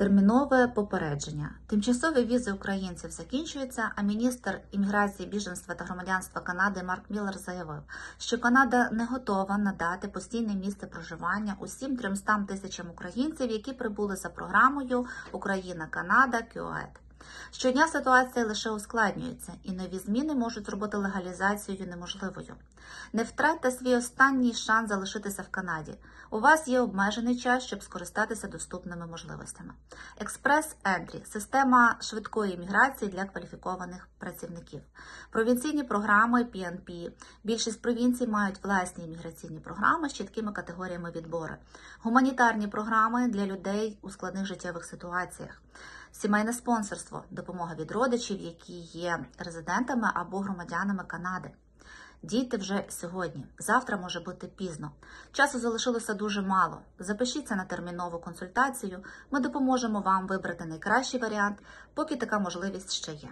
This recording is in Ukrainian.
Термінове попередження. Тимчасові візи українців закінчуються, а міністр імміграції, біженства та громадянства Канади Марк Міллер заявив, що Канада не готова надати постійне місце проживання усім 300 тисячам українців, які прибули за програмою Україна-Канада КЮЕТ. Щодня ситуація лише ускладнюється, і нові зміни можуть зробити легалізацію неможливою. Не втратьте свій останній шанс залишитися в Канаді. У вас є обмежений час, щоб скористатися доступними можливостями. Експрес Ентрі система швидкої міграції для кваліфікованих працівників. Провінційні програми PNP. Більшість провінцій мають власні імміграційні програми з чіткими категоріями відбору. Гуманітарні програми для людей у складних життєвих ситуаціях. Сімейне спонсорство, допомога від родичів, які є резидентами або громадянами Канади. Дійте вже сьогодні. Завтра може бути пізно. Часу залишилося дуже мало. Запишіться на термінову консультацію. Ми допоможемо вам вибрати найкращий варіант, поки така можливість ще є.